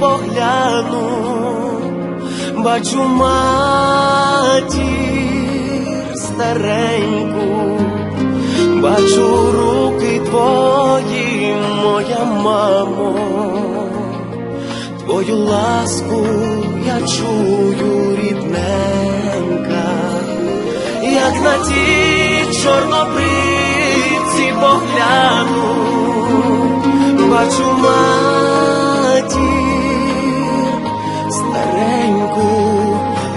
погляну, бачу матір стареньку, бачу руки твої, моя мамо, твою ласку я чую рідненька, як на ті чорнобривці погляну бачу матір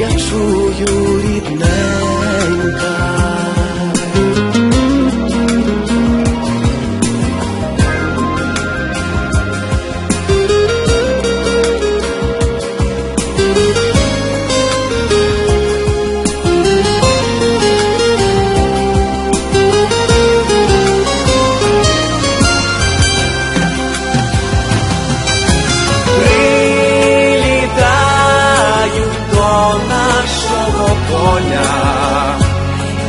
я чую рідненька. Поля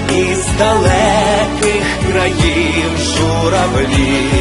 із далеких країв журавлі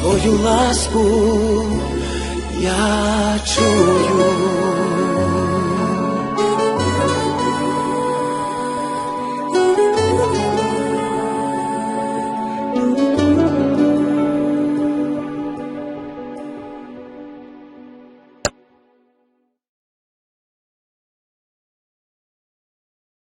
твою ласку я чую.